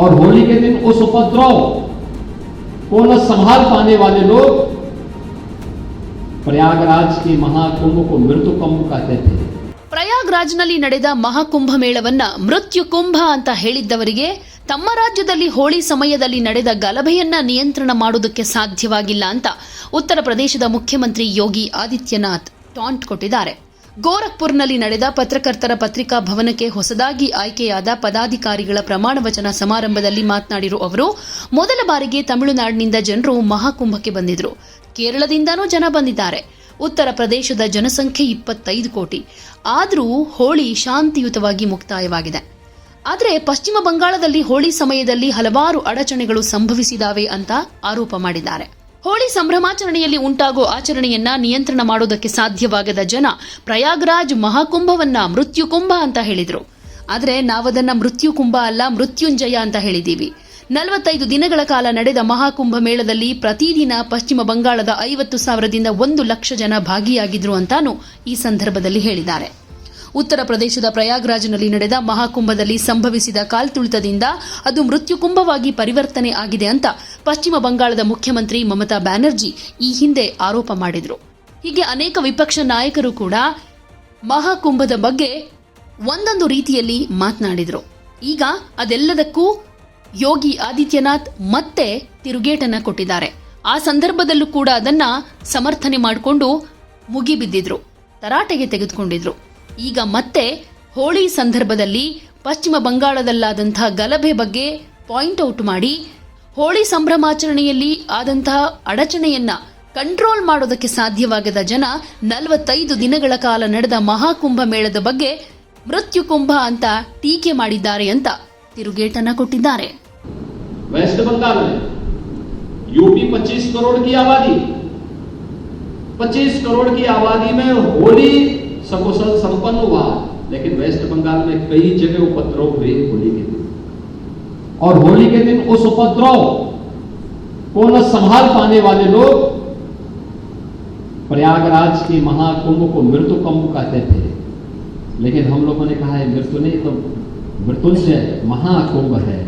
और होली के दिन उस उपद्रव को न संभाल पाने वाले लोग प्रयागराज के महाकुंभ को मृत्यु कुंभ कहते थे ಪ್ರಯಾಗ್ರಾಜ್ನಲ್ಲಿ ನಡೆದ ಮಹಾಕುಂಭ ಮೇಳವನ್ನ ಮೃತ್ಯು ಕುಂಭ ಅಂತ ಹೇಳಿದ್ದವರಿಗೆ ತಮ್ಮ ರಾಜ್ಯದಲ್ಲಿ ಹೋಳಿ ಸಮಯದಲ್ಲಿ ನಡೆದ ಗಲಭೆಯನ್ನ ನಿಯಂತ್ರಣ ಮಾಡುವುದಕ್ಕೆ ಸಾಧ್ಯವಾಗಿಲ್ಲ ಅಂತ ಉತ್ತರ ಪ್ರದೇಶದ ಮುಖ್ಯಮಂತ್ರಿ ಯೋಗಿ ಆದಿತ್ಯನಾಥ್ ಟಾಂಟ್ ಕೊಟ್ಟಿದ್ದಾರೆ ಗೋರಖ್ಪುರ್ನಲ್ಲಿ ನಡೆದ ಪತ್ರಕರ್ತರ ಪತ್ರಿಕಾ ಭವನಕ್ಕೆ ಹೊಸದಾಗಿ ಆಯ್ಕೆಯಾದ ಪದಾಧಿಕಾರಿಗಳ ಪ್ರಮಾಣ ವಚನ ಸಮಾರಂಭದಲ್ಲಿ ಮಾತನಾಡಿರುವ ಅವರು, ಮೊದಲ ಬಾರಿಗೆ ತಮಿಳುನಾಡಿನಿಂದ ಜನರು ಮಹಾಕುಂಭಕ್ಕೆ ಬಂದಿದ್ರು. ಕೇರಳದಿಂದನೂ ಜನ ಬಂದಿದ್ದಾರೆ. ಉತ್ತರ ಪ್ರದೇಶದ ಜನಸಂಖ್ಯೆ ಇಪ್ಪತ್ತೈದು ಕೋಟಿ. ಆದರೂ ಹೋಳಿ ಶಾಂತಿಯುತವಾಗಿ ಮುಕ್ತಾಯವಾಗಿದೆ. ಆದರೆ ಪಶ್ಚಿಮ ಬಂಗಾಳದಲ್ಲಿ ಹೋಳಿ ಸಮಯದಲ್ಲಿ ಹಲವಾರು ಅಡಚಣೆಗಳು ಸಂಭವಿಸಿದಾವೆ ಅಂತ ಆರೋಪ ಮಾಡಿದ್ದಾರೆ. ಹೋಳಿ ಸಂಭ್ರಮಾಚರಣೆಯಲ್ಲಿ ಉಂಟಾಗುವ ಆಚರಣೆಯನ್ನ ನಿಯಂತ್ರಣ ಮಾಡೋದಕ್ಕೆ ಸಾಧ್ಯವಾಗದ ಜನ ಪ್ರಯಾಗ್ರಾಜ್ ಮಹಾಕುಂಭವನ್ನ ಮೃತ್ಯುಕುಂಭ ಅಂತ ಹೇಳಿದರು. ಆದರೆ ನಾವದನ್ನ ಮೃತ್ಯುಕುಂಭ ಅಲ್ಲ, ಮೃತ್ಯುಂಜಯ ಅಂತ ಹೇಳಿದ್ದೀವಿ ನಲವತ್ತೈದು ದಿನಗಳ ಕಾಲ ನಡೆದ ಮಹಾಕುಂಭ ಮೇಳದಲ್ಲಿ ಪ್ರತಿದಿನ ಪಶ್ಚಿಮ ಬಂಗಾಳದ ಐವತ್ತು ಸಾವಿರದಿಂದ ಒಂದು ಲಕ್ಷ ಜನ ಭಾಗಿಯಾಗಿದ್ರು ಅಂತಾನು ಈ ಸಂದರ್ಭದಲ್ಲಿ ಹೇಳಿದ್ದಾರೆ. ಉತ್ತರ ಪ್ರದೇಶದ ಪ್ರಯಾಗ್ರಾಜ್ನಲ್ಲಿ ನಡೆದ ಮಹಾಕುಂಭದಲ್ಲಿ ಸಂಭವಿಸಿದ ಕಾಲ್ತುಳಿತದಿಂದ ಅದು ಮೃತ್ಯುಕುಂಭವಾಗಿ ಪರಿವರ್ತನೆ ಆಗಿದೆ ಅಂತ ಪಶ್ಚಿಮ ಬಂಗಾಳದ ಮುಖ್ಯಮಂತ್ರಿ ಮಮತಾ ಬ್ಯಾನರ್ಜಿ ಈ ಹಿಂದೆ ಆರೋಪ ಮಾಡಿದರು. ಹೀಗೆ ಅನೇಕ ವಿಪಕ್ಷ ನಾಯಕರು ಕೂಡ ಮಹಾಕುಂಭದ ಬಗ್ಗೆ ಒಂದೊಂದು ರೀತಿಯಲ್ಲಿ ಮಾತನಾಡಿದರು. ಈಗ ಅದೆಲ್ಲದಕ್ಕೂ ಯೋಗಿ ಆದಿತ್ಯನಾಥ್ ಮತ್ತೆ ತಿರುಗೇಟನ್ನ ಕೊಟ್ಟಿದ್ದಾರೆ. ಆ ಸಂದರ್ಭದಲ್ಲೂ ಕೂಡ ಅದನ್ನ ಸಮರ್ಥನೆ ಮಾಡಿಕೊಂಡು ಮುಗಿಬಿದ್ದಿದ್ರು. ತರಾಟೆಗೆ ತೆಗೆದುಕೊಂಡಿದ್ರು. ಈಗ ಮತ್ತೆ ಹೋಳಿ ಸಂದರ್ಭದಲ್ಲಿ ಪಶ್ಚಿಮ ಬಂಗಾಳದಲ್ಲಾದಂತಹ ಗಲಭೆ ಬಗ್ಗೆ ಪಾಯಿಂಟ್ ಔಟ್ ಮಾಡಿ ಹೋಳಿ ಸಂಭ್ರಮಾಚರಣೆಯಲ್ಲಿ ಆದಂತಹ ಅಡಚಣೆಯನ್ನ ಕಂಟ್ರೋಲ್ ಮಾಡೋದಕ್ಕೆ ಸಾಧ್ಯವಾಗದ ಜನ ನಲವತ್ತೈದು ದಿನಗಳ ಕಾಲ ನಡೆದ ಮಹಾಕುಂಭ ಮೇಳದ ಬಗ್ಗೆ ಮೃತ್ಯುಕುಂಭ ಅಂತ ಟೀಕೆ ಮಾಡಿದ್ದಾರೆ ಅಂತ ತಿರುಗೇಟನ್ನ ಕೊಟ್ಟಿದ್ದಾರೆ वेस्ट बंगाल में यूपी 25 करोड़ की आबादी 25 करोड़ की आबादी में होली सकुशल संपन्न हुआ, लेकिन वेस्ट बंगाल में कई जगह उपद्रव हुए होली के दिन। और होली के दिन उस उपद्रव को न संभाल पाने वाले लोग प्रयागराज के महाकुंभ को मृत्यु कुंभ कहते थे। लेकिन हम लोगों ने कहा है मृत्यु नहीं तो मृत्युंजय महाकुंभ है।